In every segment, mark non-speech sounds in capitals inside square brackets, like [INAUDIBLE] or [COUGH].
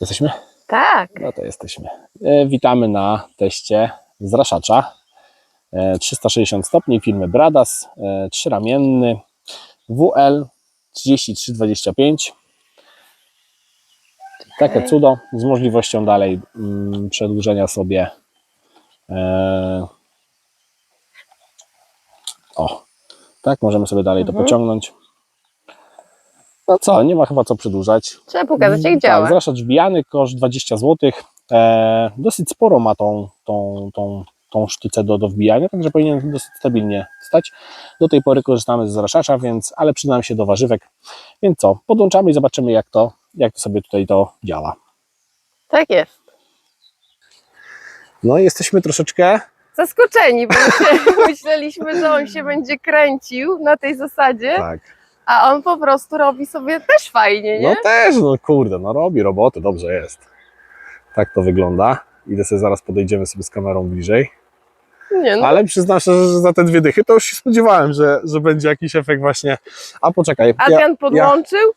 Jesteśmy? Tak. No to jesteśmy. E, witamy na teście zraszacza. E, 360 stopni, firmy Bradas, e, trzyramienny WL 3325. Takie cudo z możliwością dalej mm, przedłużenia sobie. E, o, tak, możemy sobie dalej to Mhm. pociągnąć. No co, nie ma chyba co przedłużać. Trzeba pokazać, jak Tak, działa. zraszacz wbijany, koszt 20 zł. E, dosyć sporo ma tą, tą, tą, tą sztycę do, do wbijania, także powinien dosyć stabilnie stać. Do tej pory korzystamy z zraszacza, więc, ale przydam się do warzywek. Więc co, podłączamy i zobaczymy jak to, jak to sobie tutaj to działa. Tak jest. No i jesteśmy troszeczkę, Zaskoczeni, bo [LAUGHS] myśleliśmy, że on się będzie kręcił na tej zasadzie, tak, a on po prostu robi sobie też fajnie, nie? no też, no kurde, no robi roboty, dobrze jest. Tak to wygląda. Idę sobie zaraz podejdziemy sobie z kamerą bliżej. nie no. Ale przyznam szczerze, że za te dwie dychy to już się spodziewałem, że, że będzie jakiś efekt właśnie. A poczekaj. Adrian podłączył,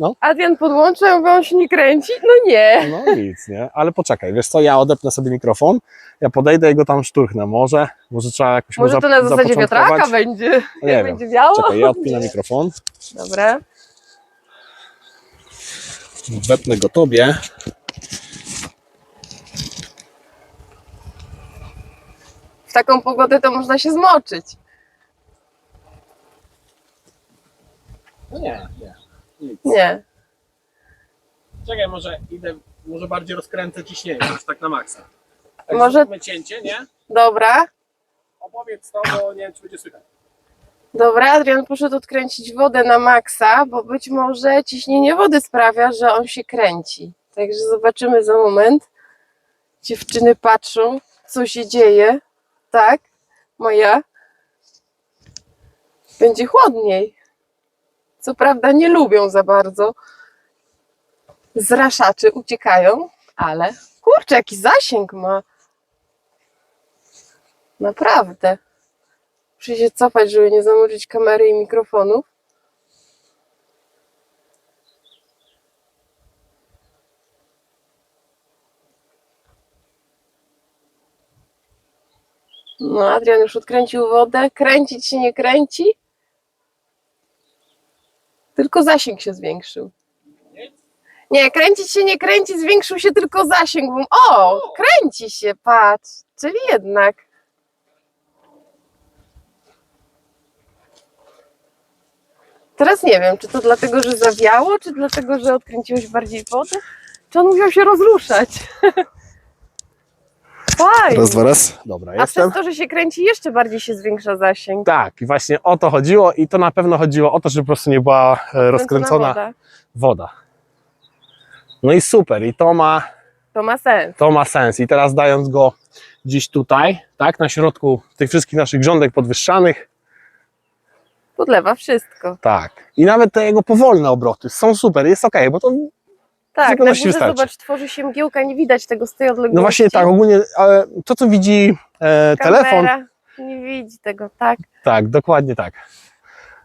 No. Adrian podłączył, ja mówię, on się nie kręci? No nie. No nic, nie? Ale poczekaj, wiesz co, ja odepnę sobie mikrofon, ja podejdę i go tam szturchnę. Może, może trzeba jakoś Może to na zasadzie wiatraka będzie, No Nie [LAUGHS] jak wiem. będzie wiało. Czekaj, ja odpinam mikrofon, Dobra. wepnę go tobie. W taką pogodę to można się zmoczyć. No nie, nie. Nic. Nie. Czekaj, może idę, może bardziej rozkręcę ciśnienie, już tak na maksa. Tak Może- zróbmy cięcie, nie? Dobra. Opowiedz to, bo nie wiem, czy będzie słychać. Dobra, Adrian poszedł odkręcić wodę na maksa, bo być może ciśnienie wody sprawia, że on się kręci. Także zobaczymy za moment. Dziewczyny patrzą, co się dzieje. Tak, Maja. Będzie chłodniej. Co prawda nie lubią za bardzo. Zraszaczy uciekają, ale kurczę, jaki zasięg ma. Naprawdę. Muszę się cofać, żeby nie zamoczyć kamery i mikrofonów. No, Adrian już odkręcił wodę. Kręcić się nie kręci. Tylko zasięg się zwiększył. Nie, kręcić się nie kręci, zwiększył się tylko zasięg. O, kręci się, patrz. Czyli jednak. Teraz nie wiem, czy to dlatego, że zawiało, czy dlatego, że odkręciłeś bardziej wodę, czy on musiał się rozruszać. [LAUGHS] Fajnie. Raz, dwa, raz. Dobra, A jestem. przez to, że się kręci, jeszcze bardziej się zwiększa zasięg. Tak, i właśnie o to chodziło i to na pewno chodziło o to, żeby po prostu nie była e, rozkręcona woda. woda. No i super, i to ma, To ma sens. to ma sens. I teraz dając go gdzieś tutaj, tak, na środku tych wszystkich naszych grządek podwyższanych, Podlewa wszystko. tak. I nawet te jego powolne obroty są super, jest ok, bo to, Tak, na górze wystarczy. zobacz, tworzy się mgiełka, nie widać tego z tej odległości. no właśnie tak, ogólnie ale to co widzi e, Kamera telefon, nie widzi tego, tak. tak, dokładnie tak.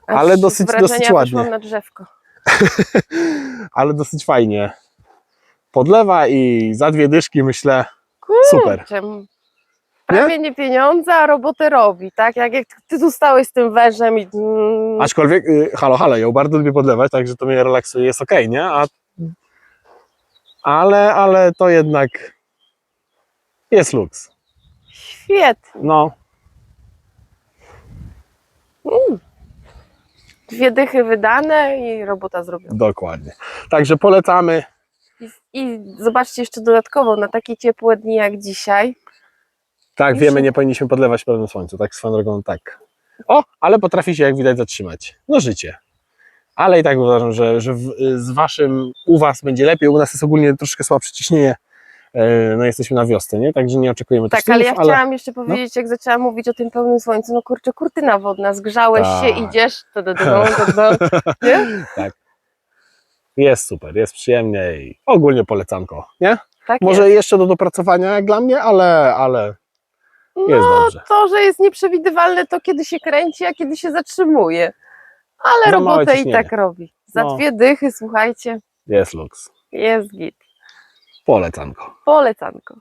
Aż Ale dosyć- dosyć ładnie. wyszłam na drzewko. [LAUGHS] Ale dosyć fajnie podlewa i za dwie dyszki myślę, Super. Kurczę, Prawie nie pieniądze, a robotę robi, tak? Jak, jak ty tu stałeś z tym wężem i... Aczkolwiek, y, halo, halo, ją bardzo lubię podlewać, także to mnie relaksuje, jest okej, nie? A, ale, ale to jednak jest luks. Świetnie. No, Dwie dychy wydane i robota zrobiona. dokładnie. Także polecamy. I, I zobaczcie jeszcze dodatkowo, na takie ciepłe dni jak dzisiaj, Tak, wiemy, nie powinniśmy podlewać pełnym słońcu, tak swoją drogą, tak. O, ale potrafi się, jak widać, zatrzymać. No życie. Ale i tak uważam, że, że w, z waszym, u was będzie lepiej, u nas jest ogólnie troszkę słabsze ciśnienie, e, no jesteśmy na wiosce, nie? Także nie oczekujemy Tak, ale ja ale... chciałam jeszcze powiedzieć, jak zaczęłam mówić o tym pełnym słońcu, no kurczę, kurtyna wodna, zgrzałeś się, Tak. idziesz, to do [LAUGHS] nie? Jest super, jest przyjemnie i ogólnie polecanko, nie? Tak Może jest. jeszcze do dopracowania jak dla mnie, ale, ale jest no, dobrze. to, że jest nieprzewidywalne, to kiedy się kręci, a kiedy się zatrzymuje. Ale Za małe robotę i ciśnienie. tak robi. Za No. dwie dychy, słuchajcie, jest luks. jest git. Polecanko. Polecanko.